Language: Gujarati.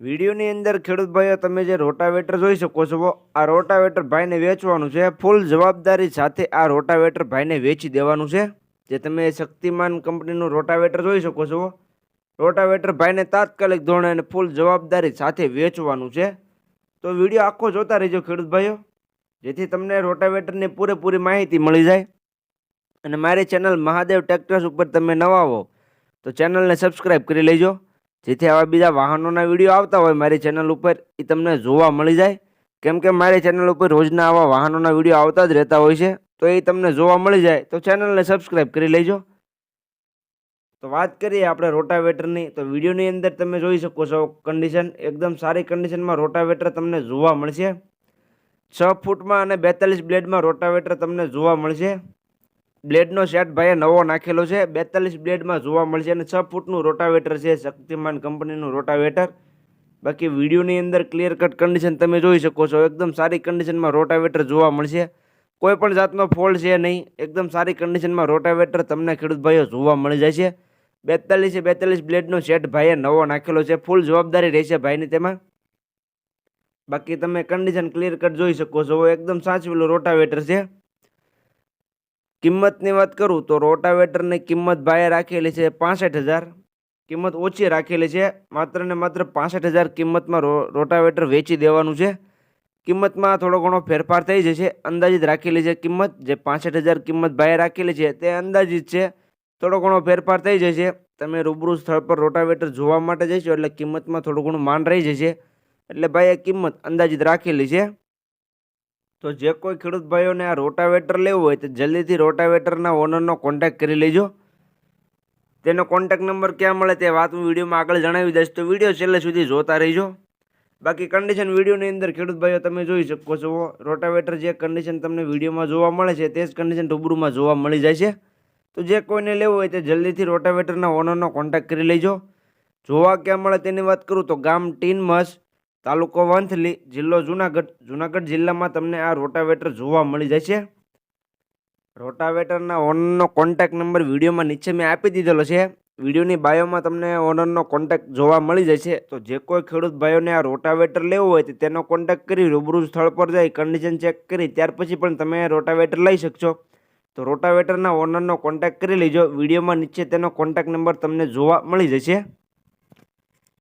વિડીયોની અંદર ખેડૂત ભાઈઓ, તમે જે રોટાવેટર જોઈ શકો છો આ રોટાવેટર ભાઈને વેચવાનું છે. ફૂલ જવાબદારી સાથે આ રોટાવેટર ભાઈને વેચી દેવાનું છે. જે તમે શક્તિમાન કંપનીનું રોટાવેટર જોઈ શકો છો રોટાવેટર ભાઈને તાત્કાલિક ધોરણે ફૂલ જવાબદારી સાથે વેચવાનું છે. તો વીડિયો આખો જોતા રહેજો ખેડૂત ભાઈઓ, જેથી તમને રોટાવેટરની પૂરેપૂરી માહિતી મળી જાય. અને મારી ચેનલ મહાદેવ ટ્રેક્ટર્સ ઉપર તમે નવા હો, તો ચેનલને સબસ્ક્રાઈબ કરી લેજો. જેથી આવા બીજા વાહનોના વીડિયો આવતા હોય મારી ચેનલ ઉપર એ તમને જોવા મળી જાય. કેમ કે મારી ચેનલ ઉપર રોજના આવા વાહનોના વીડિયો આવતા જ રહેતા હોય છે, તો એ તમને જોવા મળી જાય. તો ચેનલને સબસ્ક્રાઈબ કરી લેજો. તો વાત કરીએ આપણે રોટાવેટરની તો વિડીયોની અંદર તમે જોઈ શકો છો કન્ડિશન એકદમ સારી કન્ડિશનમાં રોટાવેટર તમને જોવા મળશે. છ ફૂટમાં અને બેતાલીસ બ્લેડમાં રોટાવેટર તમને જોવા મળશે. બ્લેડનો સેટ ભાઈએ નવો નાખેલો છે. બેતાલીસ બ્લેડમાં જોવા મળશે અને છ ફૂટનું રોટાવેટર છે શક્તિમાન કંપનીનું રોટાવેટર. બાકી વિડીયોની અંદર ક્લિયર કટ કન્ડિશન તમે જોઈ શકો છો. એકદમ સારી કન્ડિશનમાં રોટાવેટર જોવા મળશે. કોઈ પણ જાતનો ફોલ્ટ છે નહીં. એકદમ સારી કન્ડિશનમાં રોટાવેટર તમને ખેડૂત ભાઈઓ જોવા મળી જાય છે. બેતાલીસે બેતાલીસ બ્લેડનો સેટ ભાઈએ નવો નાખેલો છે. ફૂલ જવાબદારી રહેશે ભાઈની તેમાં. બાકી તમે કન્ડિશન ક્લિયર કટ જોઈ શકો છો. એકદમ સાચવેલું રોટાવેટર છે. કિંમતની વાત કરું તો રોટાવેટરની કિંમત ભાઈએ રાખેલી છે પાસઠ હજાર. કિંમત ઓછી રાખેલી છે, માત્ર ને માત્ર પાસઠ હજાર કિંમતમાં રોટાવેટર વેચી દેવાનું છે. કિંમતમાં થોડો ઘણો ફેરફાર થઈ જશે, અંદાજિત રાખેલી છે કિંમત, જે પાસઠ હજાર કિંમત ભાઈએ રાખેલી છે તે અંદાજિત છે. થોડો ઘણો ફેરફાર થઈ જશે, તમે રૂબરૂ સ્થળ પર રોટાવેટર જોવા માટે જઈશો એટલે કિંમતમાં થોડું ઘણું માન રહી જશે. એટલે ભાઈએ કિંમત અંદાજિત રાખેલી છે. તો જે કોઈ ખેડૂત ભાઈઓને આ રોટાવેટર લેવું હોય તો જલ્દીથી રોટાવેટરના ઓનરનો કોન્ટેક્ટ કરી લેજો. તેનો કોન્ટેક્ટ નંબર ક્યાં મળે તે વાત હું વિડીયોમાં આગળ જણાવી દઈશ. તો વીડિયો છેલ્લે સુધી જોતા રહીજો. બાકી કન્ડિશન વિડીયોની અંદર ખેડૂત ભાઈઓ તમે જોઈ શકો છો. રોટાવેટર જે કન્ડિશન તમને વિડીયોમાં જોવા મળે છે તે જ કન્ડિશન રૂબરૂમાં જોવા મળી જાય છે. તો જે કોઈને લેવું હોય તે જલ્દીથી રોટાવેટરના ઓનરનો કોન્ટેક્ટ કરી લેજો. જોવા ક્યાં મળે તેની વાત કરું તો ગામ ટીનમસ તાલુકો વંથલી, જિલ્લો જુનાગઢ. જુનાગઢ જિલ્લામાં તમને આ રોટાવેટર જોવા મળી જશે. રોટાવેટરના ઓનરનો કોન્ટેક નંબર વિડીયોમાં નીચે મેં આપી દીધેલો છે. વિડીયોની બાયોમાં તમને ઓનરનો કોન્ટેક જોવા મળી જશે. તો જે કોઈ ખેડૂત ભાઈઓને આ રોટાવેટર લેવું હોય તો તેનો કોન્ટેક કરી રૂબરૂ સ્થળ પર જઈ કન્ડિશન ચેક કરી, ત્યાર પછી પણ તમે રોટાવેટર લઈ શકશો. તો રોટાવેટરના ઓનરનો કોન્ટેક્ટ કરી લેજો. વિડીયોમાં નીચે તેનો કોન્ટેક્ટ નંબર તમને જોવા મળી જશે.